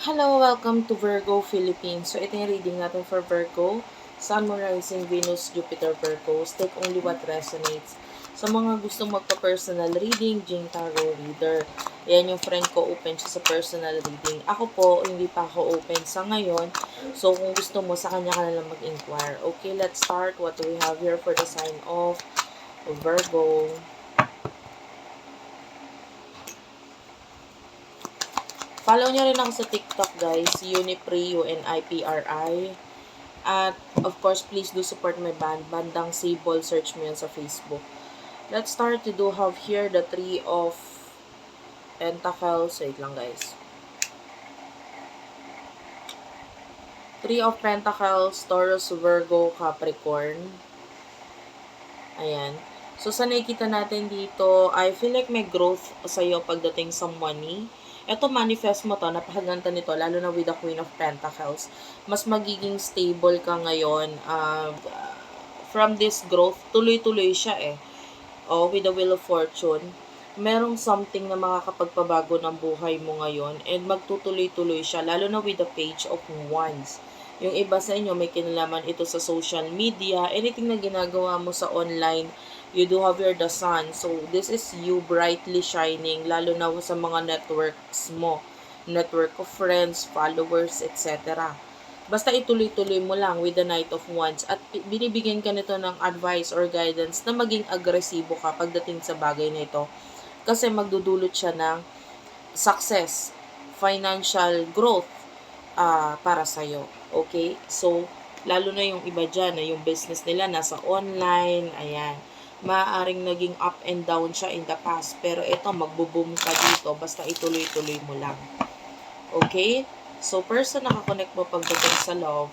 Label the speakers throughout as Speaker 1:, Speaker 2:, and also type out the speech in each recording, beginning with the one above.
Speaker 1: Hello, welcome to Virgo Philippines. So, ito yung reading natin for Virgo. Sun, Moon, Rising, Venus, Jupiter, Virgo. Take only what resonates. Sa mga gustong magpa-personal reading, Jing Tarot Reader. Yan yung friend ko, open siya sa personal reading. Ako po, hindi pa ako open sa ngayon. So, kung gusto mo, sa kanya ka na lang mag-inquire. Okay, let's start what we have here for the sign of Virgo. Follow nyo rin ako sa TikTok, guys. Unipri, U-N-I-P-R-I. At, of course, please do support my band. Bandang Sable. Search mo yan sa Facebook. Let's start. We do have here the Three of Pentacles. Wait lang, guys. Three of Pentacles, Taurus, Virgo, Capricorn. Ayan. So, sa nakikita natin dito, I feel like may growth sa'yo pagdating sa money Ito, manifest mo to, napakaganda nito, lalo na with the Queen of Pentacles. Mas magiging stable ka ngayon. Uh, from this growth, tuloy-tuloy siya eh. Oh, with the Wheel of Fortune. Merong something na makakapagpabago ng buhay mo ngayon and magtutuloy-tuloy siya, lalo na with the Page of Wands. Yung iba sa inyo, may kinalaman ito sa social media, anything na ginagawa mo sa online, you do have the sun. So, this is you brightly shining, lalo na sa mga networks mo. Network of friends, followers, etc. Basta ituloy-tuloy mo lang with the Knight of Wands at binibigyan ka nito ng advice or guidance na maging agresibo ka pagdating sa bagay na ito. Kasi magdudulot siya ng success, financial growth uh, para sa'yo. Okay? So, lalo na yung iba dyan na yung business nila nasa online, ayan maaaring naging up and down siya in the past. Pero ito, magbo-boom ka dito. Basta ituloy-tuloy mo lang. Okay? So, person nakakonect mo pagdating sa love.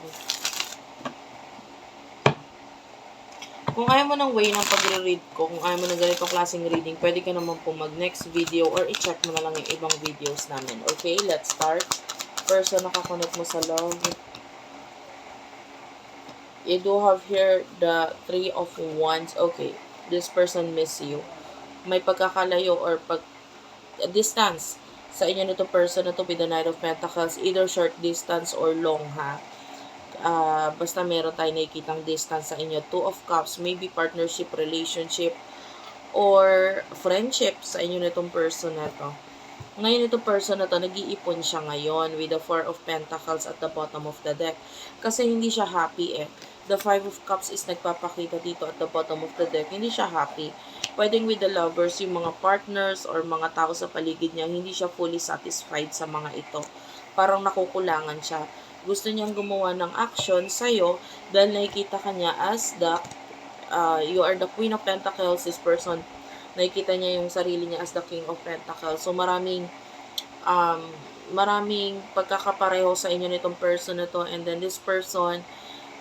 Speaker 1: Kung ayaw mo ng way ng pagre-read ko, kung ayaw mo ng ganitong klaseng reading, pwede ka naman po mag-next video or i-check mo na lang yung ibang videos namin. Okay? Let's start. Person nakakonect mo sa love. You do have here the three of wands. Okay this person miss you. May pagkakalayo or pag distance sa inyo nito person na to with the Knight of Pentacles, either short distance or long ha. Uh, basta meron tayo nakikitang distance sa inyo. Two of Cups, maybe partnership, relationship, or friendship sa inyo nitong person na to. Ngayon itong person na to, nag-iipon siya ngayon with the Four of Pentacles at the bottom of the deck. Kasi hindi siya happy eh the Five of Cups is nagpapakita dito at the bottom of the deck. Hindi siya happy. Pwedeng with the lovers, yung mga partners or mga tao sa paligid niya, hindi siya fully satisfied sa mga ito. Parang nakukulangan siya. Gusto niyang gumawa ng action sa'yo dahil nakikita kanya as the, uh, you are the Queen of Pentacles, this person, nakikita niya yung sarili niya as the King of Pentacles. So, maraming, um, maraming pagkakapareho sa inyo nitong person na to. And then, this person,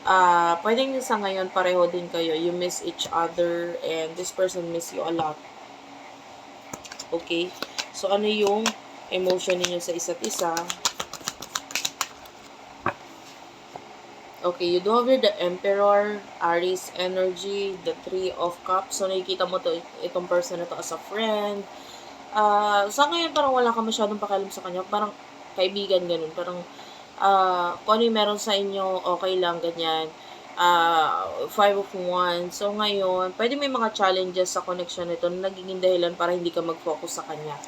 Speaker 1: uh, pwedeng sa ngayon pareho din kayo. You miss each other and this person miss you a lot. Okay? So, ano yung emotion niyo sa isa't isa? Okay, you do have the Emperor, Aries energy, the Three of Cups. So, nakikita mo to, itong person na to as a friend. Uh, sa ngayon, parang wala ka masyadong pakialam sa kanya. Parang kaibigan, ganun. Parang uh, kung ano yung meron sa inyo, okay lang, ganyan. Uh, five of Wands. So, ngayon, pwede may mga challenges sa connection nito na nagiging dahilan para hindi ka mag-focus sa kanya.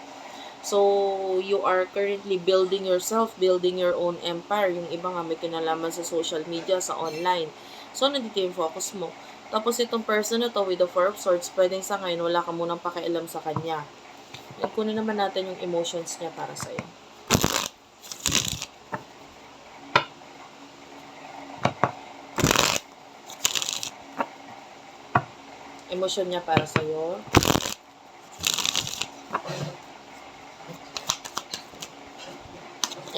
Speaker 1: So, you are currently building yourself, building your own empire. Yung iba nga may kinalaman sa social media, sa online. So, nandito yung focus mo. Tapos, itong person na to with the Four of Swords, pwedeng sa ngayon, wala ka munang pakialam sa kanya. Yan, kunin naman natin yung emotions niya para sa'yo. Emosyon niya para sa'yo.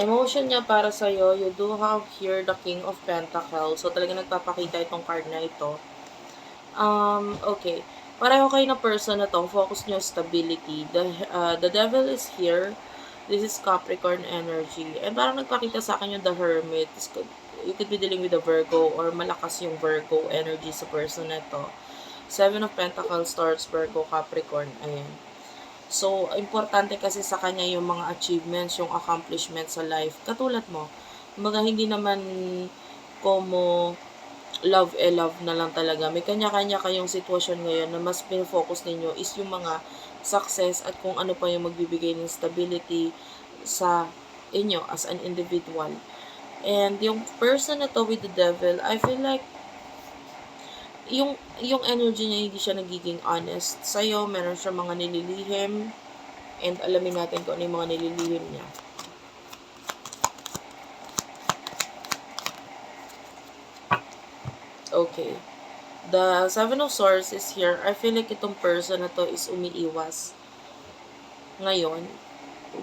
Speaker 1: Emotion niya para sa'yo, you do have here the King of Pentacles. So, talaga nagpapakita itong card na ito. Um, okay. Pareho kayo na person na to. Focus niyo stability. The, uh, the devil is here. This is Capricorn energy. And parang nagpakita sa akin yung the Hermit. You could be dealing with the Virgo or malakas yung Virgo energy sa person na to. Seven of Pentacles, Taurus, Virgo, Capricorn. Ayan. So, importante kasi sa kanya yung mga achievements, yung accomplishments sa life. Katulad mo, mga hindi naman como love e love na lang talaga. May kanya-kanya kayong sitwasyon ngayon na mas pinofocus ninyo is yung mga success at kung ano pa yung magbibigay ng stability sa inyo as an individual. And yung person na to with the devil, I feel like yung yung energy niya hindi siya nagiging honest sa'yo. Meron siya mga nililihim. And alamin natin kung ano yung mga nililihim niya. Okay. The Seven of Swords is here. I feel like itong person na to is umiiwas ngayon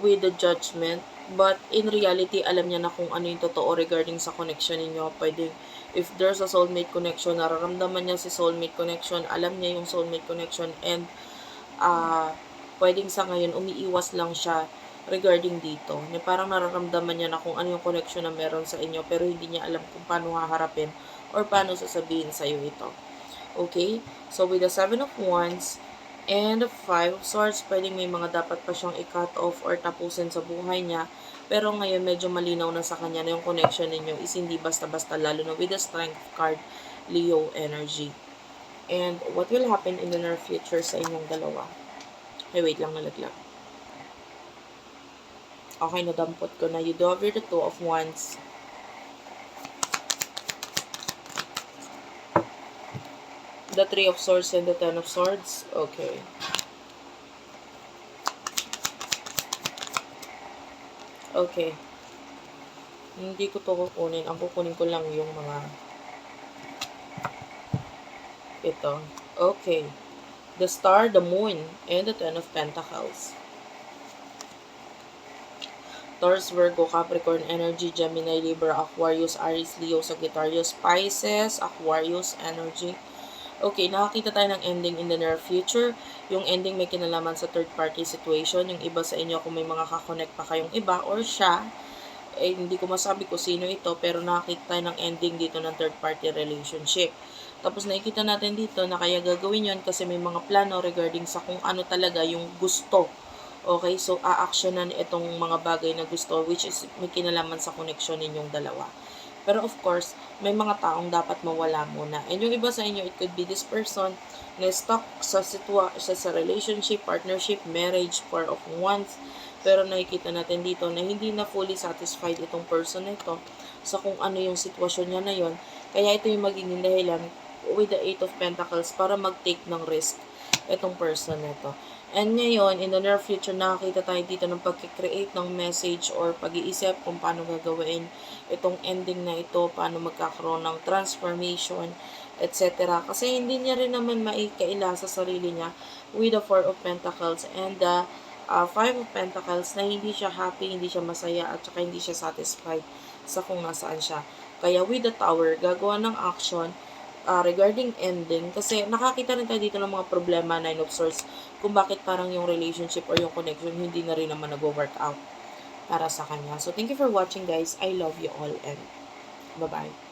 Speaker 1: with the judgment. But in reality, alam niya na kung ano yung totoo regarding sa connection ninyo. Pwede, if there's a soulmate connection, nararamdaman niya si soulmate connection, alam niya yung soulmate connection, and uh, pwedeng sa ngayon, umiiwas lang siya regarding dito. Na parang nararamdaman niya na kung ano yung connection na meron sa inyo, pero hindi niya alam kung paano haharapin or paano sasabihin sa'yo ito. Okay? So, with the Seven of Wands and the Five of Swords, pwedeng may mga dapat pa siyang i-cut off or tapusin sa buhay niya. Pero ngayon, medyo malinaw na sa kanya na yung connection ninyo is hindi basta-basta, lalo na with the Strength card, Leo energy. And what will happen in the near future sa inyong dalawa? Hey, wait lang, nalaglag. Okay, nadampot ko na. You do have the Two of Wands. The Three of Swords and the Ten of Swords. Okay. Okay. Hindi ko to kukunin. Ang kukunin ko lang yung mga ito. Okay. The Star, the Moon, and the Ten of Pentacles. Taurus, Virgo, Capricorn, Energy, Gemini, Libra, Aquarius, Aries, Leo, Sagittarius, Pisces, Aquarius, Energy. Okay, nakakita tayo ng ending in the near future. Yung ending may kinalaman sa third party situation. Yung iba sa inyo, kung may mga kakonect pa kayong iba or siya, eh, hindi ko masabi kung sino ito, pero nakakita tayo ng ending dito ng third party relationship. Tapos nakikita natin dito na kaya gagawin yon kasi may mga plano regarding sa kung ano talaga yung gusto Okay, so a-actionan itong mga bagay na gusto which is may kinalaman sa connection ninyong dalawa. Pero of course, may mga taong dapat mawala muna. And yung iba sa inyo, it could be this person na stuck sa sitwa sa, sa relationship, partnership, marriage, four of wands. Pero nakikita natin dito na hindi na fully satisfied itong person na ito sa kung ano yung sitwasyon niya na yon. Kaya ito yung magiging dahilan with the Eight of Pentacles para mag-take ng risk itong person na ito. And ngayon, in the near future, nakakita tayo dito ng pag-create ng message or pag-iisip kung paano gagawin itong ending na ito, paano magkakaroon ng transformation, etc. Kasi hindi niya rin naman maikaila sa sarili niya with the Four of Pentacles and the uh, Five of Pentacles na hindi siya happy, hindi siya masaya, at saka hindi siya satisfied sa kung nasaan siya. Kaya with the Tower, gagawa ng action uh, regarding ending, kasi nakakita rin tayo dito ng mga problema, Nine of Swords, kung bakit parang yung relationship or yung connection hindi na rin naman nag-work out para sa kanya. So, thank you for watching guys. I love you all and bye-bye.